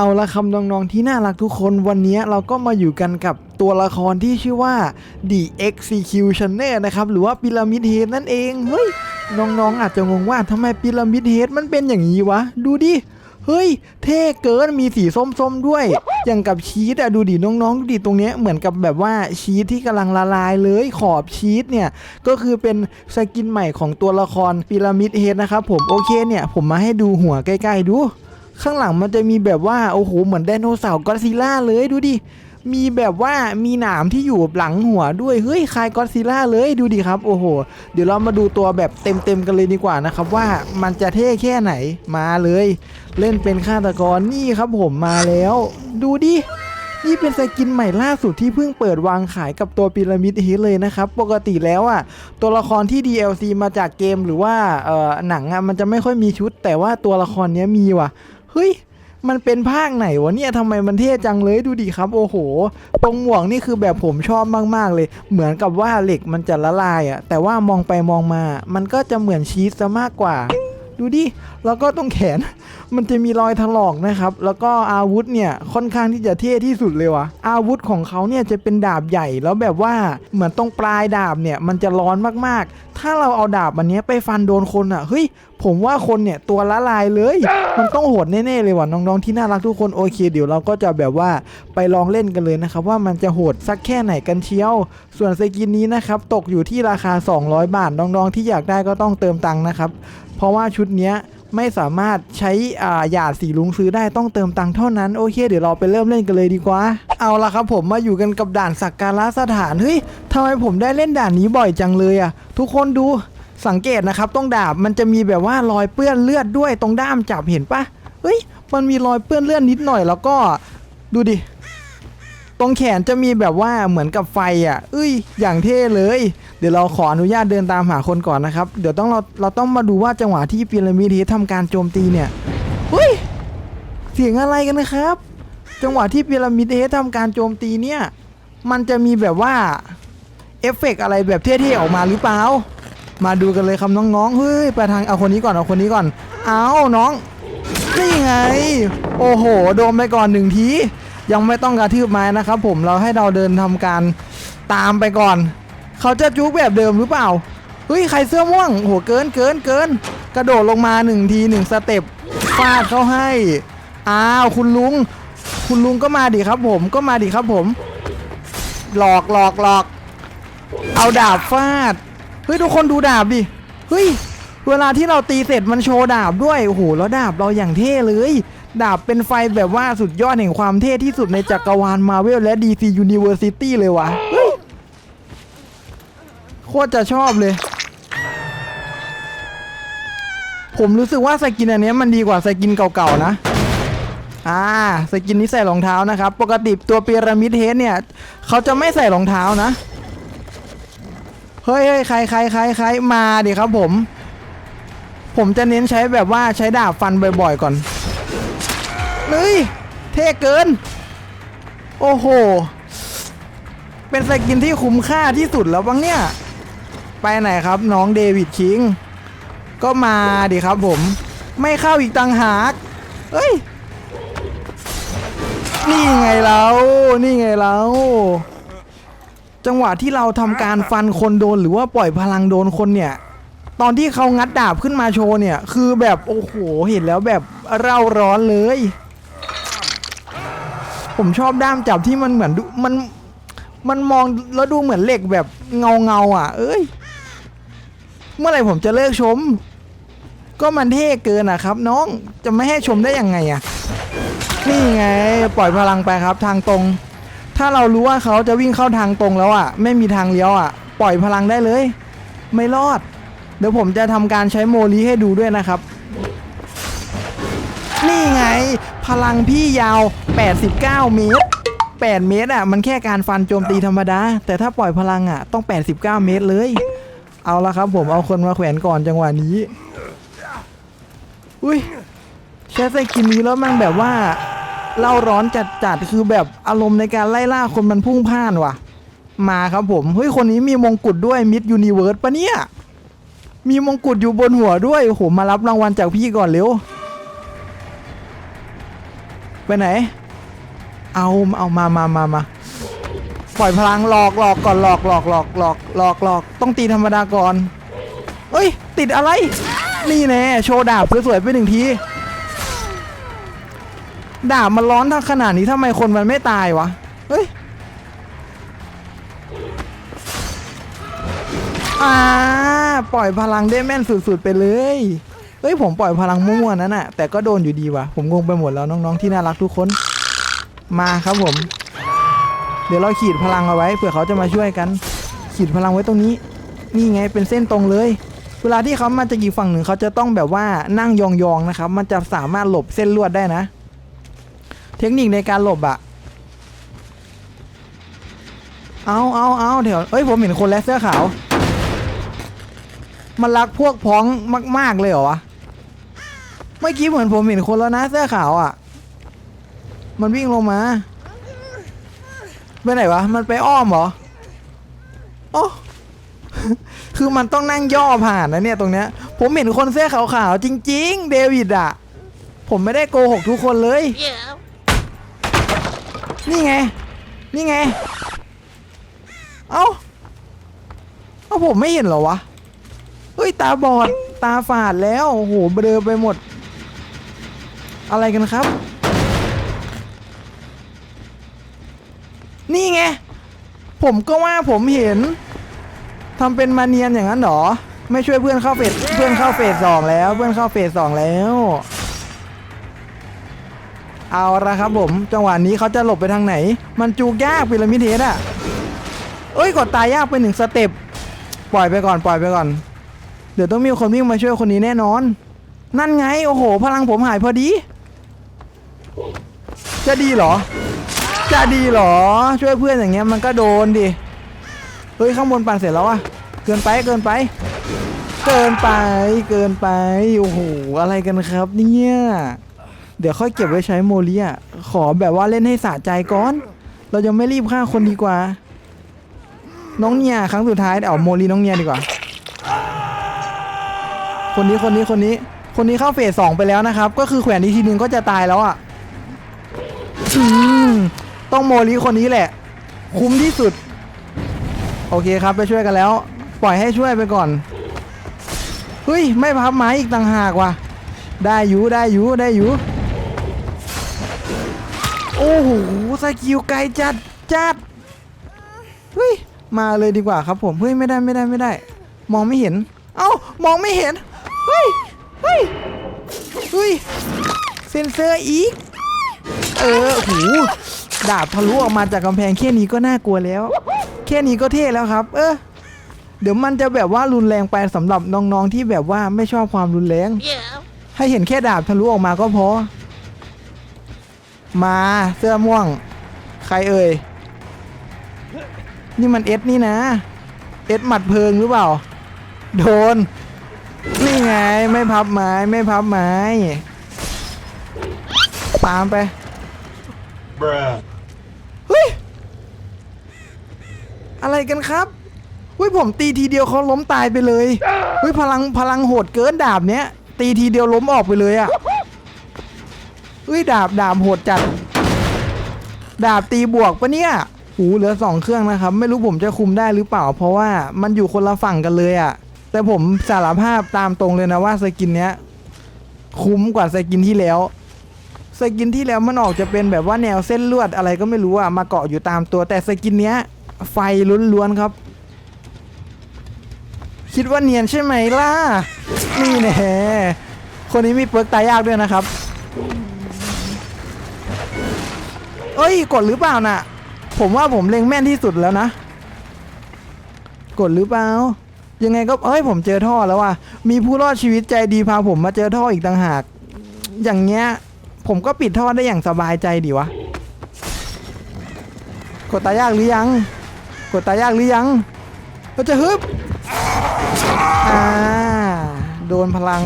เอาละคำน้องๆที่น่ารักทุกคนวันนี้เราก็มาอยู่กันกับตัวละครที่ชื่อว่า The Executioner นะครับ หรือว่าพีระมิดเฮดนั่นเองเฮ้ยน้องๆอาจจะงงว่าทำไมพีระมิดเฮดมันเป็นอย่างนี้วะ ดูดิ เฮ้ย เท่เกินมีสีส้มๆด้วย อย่างกับชีสอะดูดิน้องๆ ดูดิตรงเนี้ยเหมือนกับแบบว่าชีสที่กำลังละลายเลยขอบชีสเนี่ย ก็คือเป็นสกินใหม่ของตัวละครพีระมิดเฮดนะครับผมโอเคเนี่ย ผมมาให้ดูหัวใกล้ๆดู ข้างหลังมันจะมีแบบว่าโอ้โหเหมือนไดโนเสาร์ก็อซิล่าเลยดูดิมีแบบว่ามีหนามที่อยู่หลังหัวด้วยเฮ้ยคลายกอซิล่าเลยดูดิครับโอ้โห เดี๋ยวเรามาดูตัวแบบเต็มๆกันเลยดีกว่านะครับว่ามันจะเท่แค่ไหนมาเลย เล่นเป็นฆาตกรนี่ครับผมมาแล้ว ดูดินี่เป็นสกินใหม่ล่าสุดที่เพิ่งเปิดวางขายกับตัวพีระมิดเฮดเลยนะครับ ปกติแล้วอะตัวละครที่ DLC มาจากเกมหรือว่าเออหนังอะมันจะไม่ค่อยมีชุด แต่ว่าตัวละครนี้มีว่ะ เฮ้ยมันเป็นภาคไหนวะเนี่ยทำไมมันเท่จังเลยดูดิครับโอ้โหตรงหมวกนี่คือแบบผมชอบมากๆเลย เหมือนกับว่าเหล็กมันจะละลายอะแต่ว่ามองไปมองมา มันก็จะเหมือนชีสซะมากกว่า ดูดิแล้วก็ตรงแขน มันจะมีรอยถลอกนะครับ แล้วก็อาวุธเนี่ยค่อนข้างที่จะเท่ที่สุดเลยวะอาวุธของเขาเนี่ยจะเป็นดาบใหญ่แล้วแบบว่าเหมือนตรงปลายดาบเนี่ยมันจะร้อนมากๆ ถ้าเราเอาดาบอันนี้ไปฟันโดนคนอะเฮ้ยผมว่าคนเนี่ยตัวละลายเลย มันต้องโหดแน่ๆเลยว่ะน้องๆที่น่ารักทุกคนโอเคเดี๋ยวเราก็จะแบบว่าไปลองเล่นกันเลยนะครับว่ามันจะโหดสักแค่ไหนกันเชียว ส่วนสกินนี้นะครับตกอยู่ที่ราคา 200 บาทน้องๆที่อยากได้ก็ต้องเติมตังค์นะครับเพราะว่าชุดเนี้ย ไม่สามารถใช้อ่าหยาดสีลุงซื้อได้ต้องเติมตังค์เท่านั้นโอเค เดี๋ยวเราไปเริ่มเล่นกันเลยดีกว่า เอาละครับผมมาอยู่กันกับด่านสักการะสถานเฮ้ยทำไมผมได้เล่นด่านนี้บ่อยจังเลยอะทุกคนดูสังเกตนะครับตรงดาบมันจะมีแบบว่ารอยเปื้อนเลือดด้วยตรงด้ามจับเห็นปะเฮ้ยมันมีรอยเปื้อนเลือดนิดหน่อยแล้วก็ดูดิตรงแขนจะมีแบบว่าเหมือนกับไฟอะเอ้ย อย่างเท่เลย เดี๋ยวเราขออนุญาตเดินตามหาคนก่อนนะครับ เดี๋ยวต้องเราเราต้องมาดูว่าจังหวะที่พีระมิดเฮดทำการโจมตีเนี่ยเฮ้ยเสียงอะไรกันนะครับ จังหวะที่พีระมิดเฮดทำการโจมตีเนี่ยมันจะมีแบบว่าเอฟเฟกต์อะไรแบบเท่ๆออกมาหรือเปล่า มาดูกันเลยครับน้องๆเฮ้ยไปทางเอาคนนี้ก่อนเอาคนนี้ก่อน เอาน้องนี่ไง โอ้โห โดนไปก่อนหนึ่งที ยังไม่ต้องกระทืบไม้นะครับผมเราให้เราเดินทำการตามไปก่อน เขาจะจุกแบบเดิมหรือเปล่าเฮ้ยใครเสื้อม่วงโหเกินเกินเกินกระโดดลงมาหนึ่งทีหนึ่งสเต็ปฟาดเขาให้อ้าวคุณลุง คุณลุงก็มาดิครับผมก็มาดิครับผม หลอกหลอกหลอก เอาดาบฟาดเฮ้ยทุกคนดูดาบดิเฮ้ยเวลาที่เราตีเสร็จมันโชว์ดาบด้วยโอ้โหแล้วดาบเราอย่างเท่เลย ดาบเป็นไฟแบบว่าสุดยอดแห่งความเท่ที่สุดในจักรวาลมาเวลและ DC University เลยวะเฮ้ย โคตรจะชอบเลย ผมรู้สึกว่าสกินอันนี้มันดีกว่าสกินเก่าๆนะอ่าสกินนี้ใส่รองเท้านะครับ ปกติตัวพีระมิดเฮดเนี่ยเขาจะไม่ใส่รองเท้านะเฮ้ยเฮ้ยใครใครใครใครมาดิครับผม ผมจะเน้นใช้แบบว่าใช้ดาบฟันบ่อยๆก่อนเฮ้ยเท่เกิน โอ้โห เป็นสกินที่คุ้มค่าที่สุดแล้วบ้างเนี่ย ไปไหนครับน้องเดวิดคิง ก็มาดิครับผม ไม่เข้าอีกตังหากเฮ้ย นี่ไงเรา นี่ไงเรา จังหวะที่เราทำการฟันคนโดนหรือว่าปล่อยพลังโดนคนเนี่ย ตอนที่เขางัดดาบขึ้นมาโชว์เนี่ย คือแบบโอ้โหเห็นแล้วแบบเร่าร้อนเลย ผมชอบด้ามจับที่มันเหมือนดูมันมันมองแล้วดูเหมือนเหล็กแบบเงาเงาอะ เอ้ย เมื่อไหร่ผมจะเลิกชม ก็มันเท่เกินอะครับ น้องจะไม่ให้ชมได้ยังไงอะนี่ไง ปล่อยพลังไปครับทางตรง ถ้าเรารู้ว่าเขาจะวิ่งเข้าทางตรงแล้วอะไม่มีทางเลี้ยวอะปล่อยพลังได้เลย ไม่รอด เดี๋ยวผมจะทำการใช้โมลีให้ดูด้วยนะครับ นี่ไง พลังพี่ยาว 89 เมตร 8 เมตรอะมันแค่การฟันโจมตีธรรมดา แต่ถ้าปล่อยพลังอะต้อง 89 เมตรเลย เอาละครับผมเอาคนมาแขวนก่อนจังหวะนี้ อุ้ยใช้สกินนี้แล้วมันแบบว่าเล่าร้อนจัดๆคือแบบอารมณ์ในการไล่ล่าคนมันพุ่งพ่านว่ะ มาครับผม เฮ้ย คนนี้มีมงกุฎด้วยมิดยูนิเวิร์สปะเนี่ย มีมงกุฎอยู่บนหัวด้วยโอ้โหมารับรางวัลจากพี่ก่อนเร็ว ไปไหน เอาเอามามามามา ปล่อยพลังหลอกหลอกก่อนหลอกหลอกหลอกหลอกหลอกหลอกต้องตีธรรมดาก่อนเอ้ย ติดอะไร นี่แน่โชว์ดาบสวยๆไปหนึ่งทีดาบมันร้อนทั้งขนาดนี้ทำไมคนมันไม่ตายวะเฮ้ยอ่าปล่อยพลังได้แม่นสุดๆไปเลยเฮ้ยผมปล่อยพลังมั่วๆนั่นน่ะ แต่ก็โดนอยู่ดีวะผมงงไปหมดแล้วน้องๆที่น่ารักทุกคน มาครับผม เดี๋ยวเราขีดพลังเอาไว้เผื่อเขาจะมาช่วยกัน ขีดพลังไว้ตรงนี้ นี่ไงเป็นเส้นตรงเลย เวลาที่เขามาจากอีกฝั่งหนึ่งเขาจะต้องแบบว่านั่งยองๆนะครับ มันจะสามารถหลบเส้นลวดได้นะ เทคนิคในการหลบอะเอาเอาเอาเดี๋ยวเอ้ยผมเห็นคนแล้วเสื้อขาว มันรักพวกพ้องมาก ๆ เลยเหรอวะ เมื่อกี้เหมือนผมเห็นคนแล้วนะเสื้อขาวอะ่ะ มันวิ่งลงมา ไปไหนวะ มันไปอ้อมเหรอโอ้คือมันต้องนั่งย่อผ่านนะเนี่ยตรงเนี้ย ผมเห็นคนเสื้อขาวๆจริง ๆ เดวิดอะผมไม่ได้โกหกทุกคนเลย Yeah. นี่ไง นี่ไง เอ้า เอ้าผมไม่เห็นเหรอวะ เฮ้ยตาบอด ตาฝาดแล้ว โอ้โห เบลอไปหมด อะไรกันครับ นี่ไง ผมก็ว่าผมเห็นทำเป็นมาเนียนอย่างนั้นเหรอ ไม่ช่วยเพื่อนเข้าเฟสเพื่อนเข้าเฟสสองแล้วเพื่อนเข้าเฟสสองแล้ว เอาละครับผม จังหวะนี้เขาจะหลบไปทางไหน มันจูกยากพีระมิดเทสอะเอ้ยกดตายยากไปหนึ่งสเต็ปปล่อยไปก่อนปล่อยไปก่อน เดี๋ยวต้องมีคนวิ่งมาช่วยคนนี้แน่นอน นั่นไง โอ้โห พลังผมหายพอดี จะดีเหรอ จะดีเหรอ ช่วยเพื่อนอย่างเงี้ยมันก็โดนดิ เฮ้ยข้างบนปั่นเสร็จแล้วอะเกินไปเกินไป เกินไปเกินไปโอ้โหอะไรกันครับเนี่ยเดี๋ยวค่อยเก็บไว้ใช้โมเลียขอแบบว่าเล่นให้สะใจก่อน เราจะไม่รีบฆ่าคนดีกว่า น้องเนียครั้งสุดท้ายเอาโมลีน้องเนียดีกว่า คนนี้คนนี้คนนี้ คนนี้เข้าเฟสสองไปแล้วนะครับ ก็คือแขวนอีกทีนึงก็จะตายแล้วอะ ต้องโมลีคนนี้แหละ คุ้มที่สุด โอเคครับไปช่วยกันแล้ว ปล่อยให้ช่วยไปก่อนเฮ้ยไม่พับไม้อีกต่างหากว่ะได้อยู่ได้อยู่ได้อยู่โอ้โหสกิลไกลจัดจัดเฮ้ยมาเลยดีกว่าครับผมเฮ้ยไม่ได้ไม่ได้ไม่ได้ มองไม่เห็น เอ้ามองไม่เห็นเฮ้ยเฮ้ยเฮ้ยเซนเซอร์อีกเออโอ้โห ดาบทะลุออกมาจากกำแพงแค่นี้ก็น่ากลัวแล้ว แค่นี้ก็เท่แล้วครับ เออเดี๋ยวมันจะแบบว่ารุนแรงไปสำหรับน้องๆที่แบบว่าไม่ชอบความรุนแรง ให้เห็นแค่ดาบทะลุออกมาก็พอ มาเสื้อม่วง ใครเอ่ย นี่มันเอสนี่นะ เอสหมัดเพลิงหรือเปล่า โดน นี่ไงไม่พับไม้ไม่พับไม้ ตามไป Bruh. เฮ้ย อะไรกันครับเฮ้ยผมตีทีเดียวเขาล้มตายไปเลยเฮ้ยพลังพลังโหดเกินดาบเนี้ย ตีทีเดียวล้มออกไปเลยอะเฮ้ยดาบดาบโหดจัด ดาบตีบวกปะเนี่ยหูเหลือสองเครื่องนะครับ ไม่รู้ผมจะคุมได้หรือเปล่า เพราะว่ามันอยู่คนละฝั่งกันเลยอะแต่ผมสารภาพตามตรงเลยนะว่าสกินเนี้ยคุ้มกว่าสกินที่แล้วสกินที่แล้วมันออกจะเป็นแบบว่าแนวเส้นลวดอะไรก็ไม่รู้อะมาเกาะอยู่ตามตัวแต่สกินเนี้ย ไฟล้วนๆครับ คิดว่าเนียนใช่ไหมล่ะ นี่แน่คนนี้มีเปิร์กตายยากด้วยนะครับ เอ้ย กดหรือเปล่าน่ะ ผมว่าผมเล็งแม่นที่สุดแล้วนะ กดหรือเปล่า ยังไงก็ เอ้ย ผมเจอท่อแล้วว่ะ มีผู้รอดชีวิตใจดีพาผมมาเจอท่ออีกต่างหาก อย่างเงี้ย ผมก็ปิดท่อได้อย่างสบายใจดีวะ กดตายยากหรือยัง กดตายยากหรือยังเราจะฮึบอ่าโดนพลัง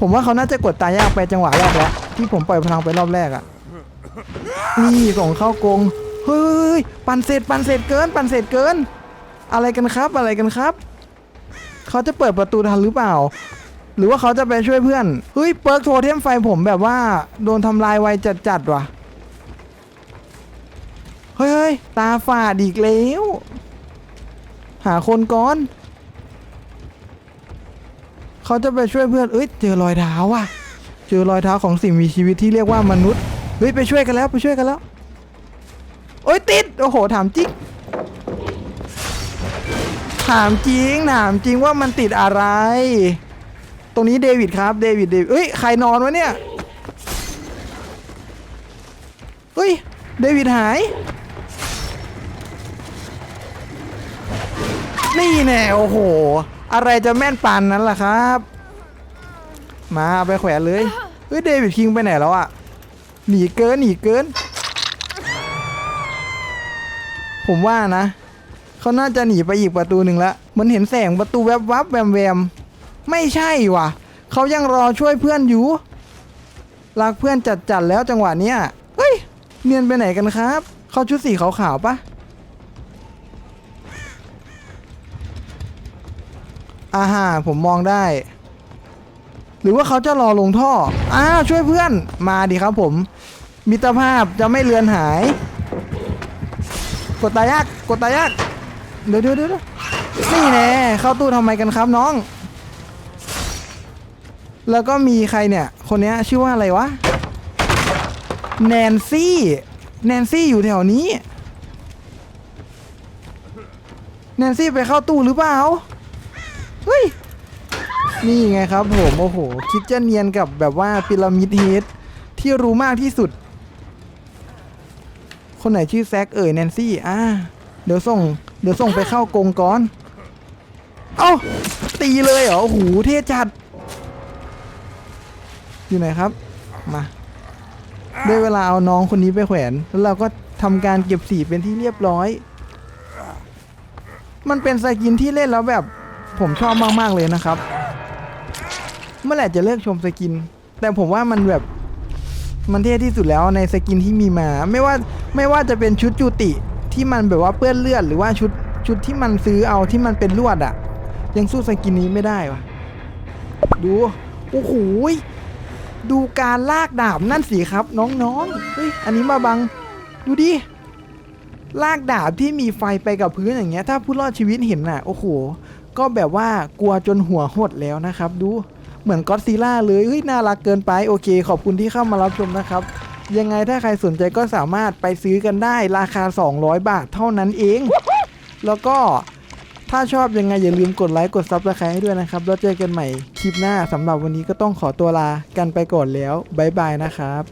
ผมว่าเขาน่าจะกดตายยากไปจังหวะแรกแล้วที่ผมปล่อยพลังไปรอบแรกอะ่ะนี่ส่งเข้ากงเฮ้ยปั่นเสร็จปั่นเสร็จเกิน ปั่นเสร็จเกิน อะไรกันครับอะไรกันครับ เขาจะเปิดประตูทันหรือเปล่า หรือว่าเขาจะไปช่วยเพื่อนเฮ้ยเปิร์กโทเทมไฟผมแบบว่า โดนทำลายไวจัดๆว่ะ เฮ้ยเฮ้ยตาฝาดอีกแล้ว หาคนก่อน เขาจะไปช่วยเพื่อน เอ้ย เจอรอยเท้าว่ะ เจอรอยเท้าของสิ่งมีชีวิตที่เรียกว่ามนุษย์ เฮ้ย ไปช่วยกันแล้ว ไปช่วยกันแล้วโอ้ย ติด โอ้โห ถามจริง ถามจริง ถามจริงว่ามันติดอะไร ตรงนี้เดวิดครับ เดวิด เดวิดเอ้ย ใครนอนวะเนี่ย เฮ้ย เดวิดหาย นี่แน่โอ้โห อะไรจะแม่นปานนั้นล่ะครับ มาไปแขวนเลยเฮ้ยเดวิดคิงไปไหนแล้วอะหนีเกินหนีเกิน ผมว่านะเขาน่าจะหนีไปอีกประตูหนึ่งละมันเห็นแสงประตูแวบวับแวมแวมไม่ใช่ว่ะเขายังรอช่วยเพื่อนอยู่รักเพื่อนจัดจัดแล้วจังหวะเนี้ยเฮ้ยเนียนไปไหนกันครับ เขาชุดสีขาวๆปะ อาฮาผมมองได้ หรือว่าเขาจะรอลงท่ออ้าวช่วยเพื่อนมาดิครับผม มิตรภาพจะไม่เลือนหาย กดตายากกดตายากเดี๋ยวเดี๋ยวเดี๋ยวนี่แน่เข้าตู้ทำไมกันครับน้อง แล้วก็มีใครเนี่ย คนนี้ชื่อว่าอะไรวะ แนนซี่ แนนซี่อยู่แถวนี้ แนนซี่ไปเข้าตู้หรือเปล่า เฮ้ย นี่ไงครับผมโอ้โห คิดจะเนียนกับแบบว่าพีระมิดเฮดที่รู้มากที่สุด คนไหนชื่อแซกเอ่ยแนนซี่อ่าเดี๋ยวส่ง เดี๋ยวส่งไปเข้ากงก่อน เอ้า ตีเลยเหรอโอ้โหเท่จัด อยู่ไหนครับ มาได้เวลาเอาน้องคนนี้ไปแขวน แล้วเราก็ทำการเก็บสีเป็นที่เรียบร้อย มันเป็นสกินที่เล่นแล้วแบบ ผมชอบมาก ๆ เลยนะครับ เมื่อไหร่จะเลิกชมสกิน แต่ผมว่ามันแบบมันเท่ที่สุดแล้วในสกินที่มีมา ไม่ว่าไม่ว่าจะเป็นชุดจูติที่มันแบบว่าเปื้อนเลือดหรือว่าชุดชุดที่มันซื้อเอาที่มันเป็นลวดอะยังสู้สกินนี้ไม่ได้วะดูโอ้โหดูการลากดาบนั่นสิครับ น้องๆเฮ้ยอันนี้มาบัง ดูดิลากดาบที่มีไฟไปกับพื้นอย่างเงี้ย ถ้าผู้รอดชีวิตเห็นน่ะ โอ้โห ก็แบบว่ากลัวจนหัวหดแล้วนะครับ ดูเหมือนก็อดซิลล่าเลยเฮ้ยน่ารักเกินไปโอเค ขอบคุณที่เข้ามารับชมนะครับ ยังไงถ้าใครสนใจก็สามารถไปซื้อกันได้ราคา 200 บาทเท่านั้นเอง แล้วก็ถ้าชอบยังไงอย่าลืมกดไลค์กดซับสไครต์ให้ด้วยนะครับ แล้วเจอกันใหม่คลิปหน้าสำหรับวันนี้ก็ต้องขอตัวลากันไปก่อนแล้วบ๊ายบายนะครับ